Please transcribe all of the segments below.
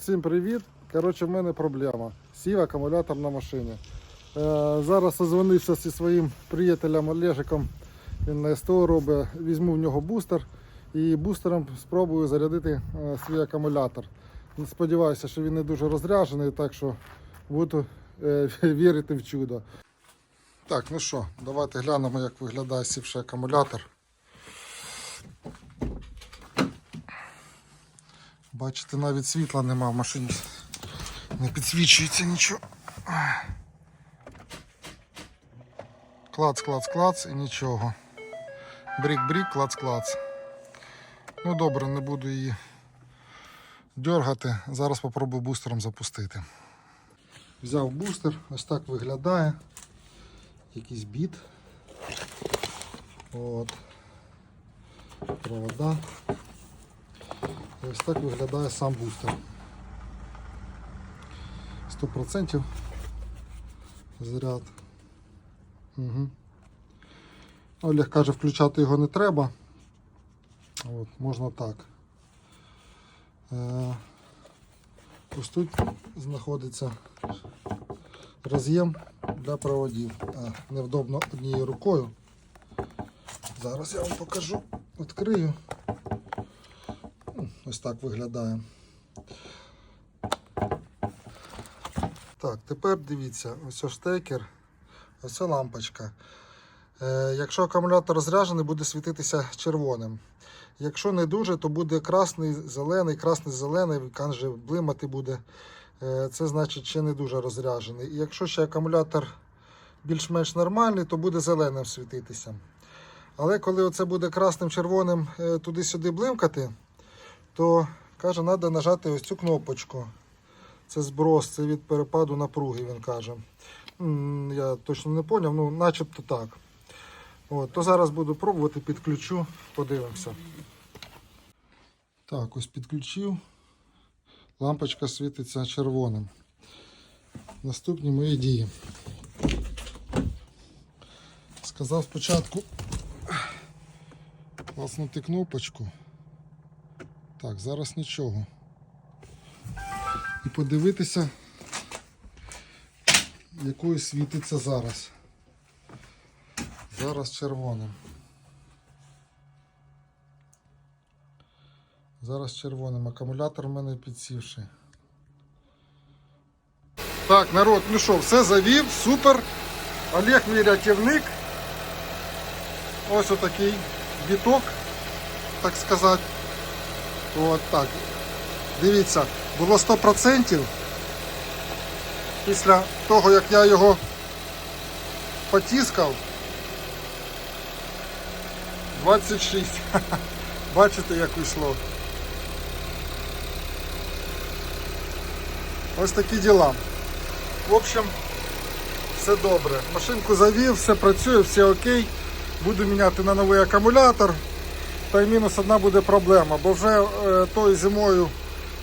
Всім привіт! Коротше, в мене проблема. Сів акумулятор на машині. Е, зараз созвонився зі своїм приятелем Олежиком. Він на СТО робить. Візьму в нього бустер і бустером спробую зарядити е, свій акумулятор. Сподіваюся, що він не дуже розряджений, так що буду е, вірити в чудо. Так, ну що, давайте глянемо, як виглядає сівший акумулятор. Бачите, навіть світла нема в машині. Не підсвічується нічого. Клац, клац, клац і нічого. Брік-брік, клац, клац. Ну добре, не буду її дергати. Зараз спробую бустером запустити. Взяв бустер, ось так виглядає. Якийсь біт. От. Провода. Ось так виглядає сам бустер. 100% заряд. Угу. Олег каже, включати його не треба. От, можна так. Е, ось тут знаходиться роз'єм для проводів. А, невдобно однією рукою. Зараз я вам покажу. Відкрию. Ось так виглядає. Так, тепер дивіться, ось штекер, ось лампочка. Е, якщо акумулятор розряджений, буде світитися червоним. Якщо не дуже, то буде красний, зелений, красний, зелений, каже, блимати буде. Е, це значить, ще не дуже розряджений. І якщо ще акумулятор більш-менш нормальний, то буде зеленим світитися. Але коли оце буде красним, червоним е, туди-сюди блимкати, то каже, треба нажати ось цю кнопочку. Це зброс, це від перепаду напруги, він каже. Я точно не зрозумів, ну начебто так. От, то зараз буду пробувати, підключу, подивимося. Так, ось підключив. Лампочка світиться червоним. Наступні мої дії. Сказав спочатку класнути кнопочку. Так, зараз нічого. І подивитися, якою світиться зараз. Зараз червоним. Зараз червоним. Акумулятор в мене підсівший. Так, народ, ну що, все завів, супер. Олег мій рятівник. Ось отакий біток, так сказати. От так. Дивіться, було 100%. Після того, як я його потіскав. 26. Бачите, як вийшло. Ось такі діла. В общем, все добре. Машинку завів, все працює, все окей. Буду міняти на новий акумулятор. Та й мінус одна буде проблема, бо вже е, тою зимою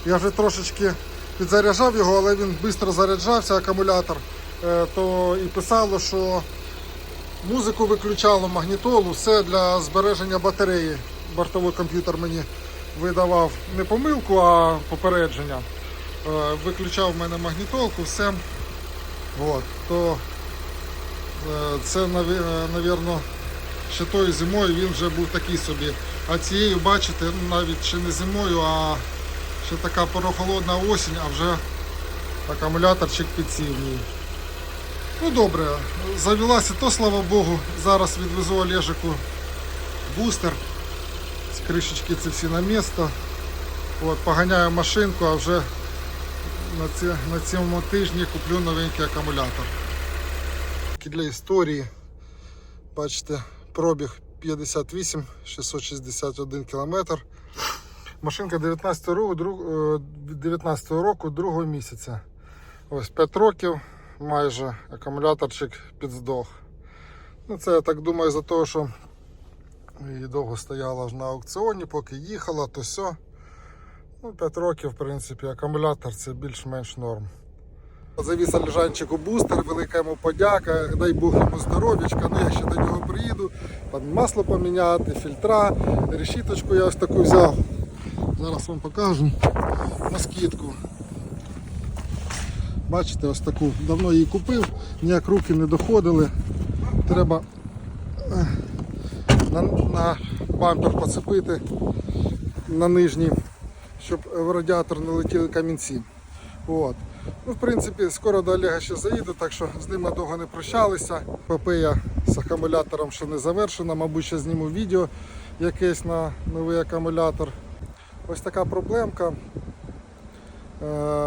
я вже трошечки підзаряджав його, але він швидко заряджався, акумулятор. Е, то і писало, що музику виключало, магнітолу, все для збереження батареї. Бортовий комп'ютер мені видавав не помилку, а попередження. Е, виключав в мене магнітолку, все. От, то е, це, мабуть, ще тою зимою він вже був такий собі. А цією, бачите, ну, навіть ще не зимою, а ще така прохолодна осінь, а вже акумуляторчик підсівній. Ну добре, завелася, то слава Богу. Зараз відвезу Олежику бустер. З кришечки це всі на місто. От, поганяю машинку, а вже на, ці, на цьому тижні куплю новенький акумулятор. Для історії, бачите, пробіг 58 661 кілометр. Машинка 19 року, друг, е, 19 року, другого місяця. Ось 5 років майже акумуляторчик підздох. Ну, це я так думаю за того, що її довго стояла на аукціоні, поки їхала, то все. Ну, 5 років, в принципі, акумулятор це більш-менш норм. Завіз Олежанчику бустер, велика йому подяка, дай Бог йому здоров'ячка, ну я ще до нього приїду, там масло поміняти, фільтра, решіточку я ось таку взяв. Зараз вам покажу на скидку. Бачите, ось таку давно її купив, ніяк руки не доходили. Треба е, на, на бампер поцепити на нижній, щоб в радіатор не летіли камінці. От. Ну, в принципі, скоро до Олега ще заїду, так що з ним надовго не прощалися. ПП я з акумулятором ще не завершена, мабуть, ще зніму відео якесь на новий акумулятор. Ось така проблемка. Е,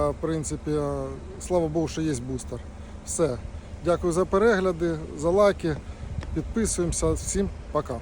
В принципі, е, слава Богу, що є бустер. Все. Дякую за перегляди, за лайки. Підписуємося. Всім пока.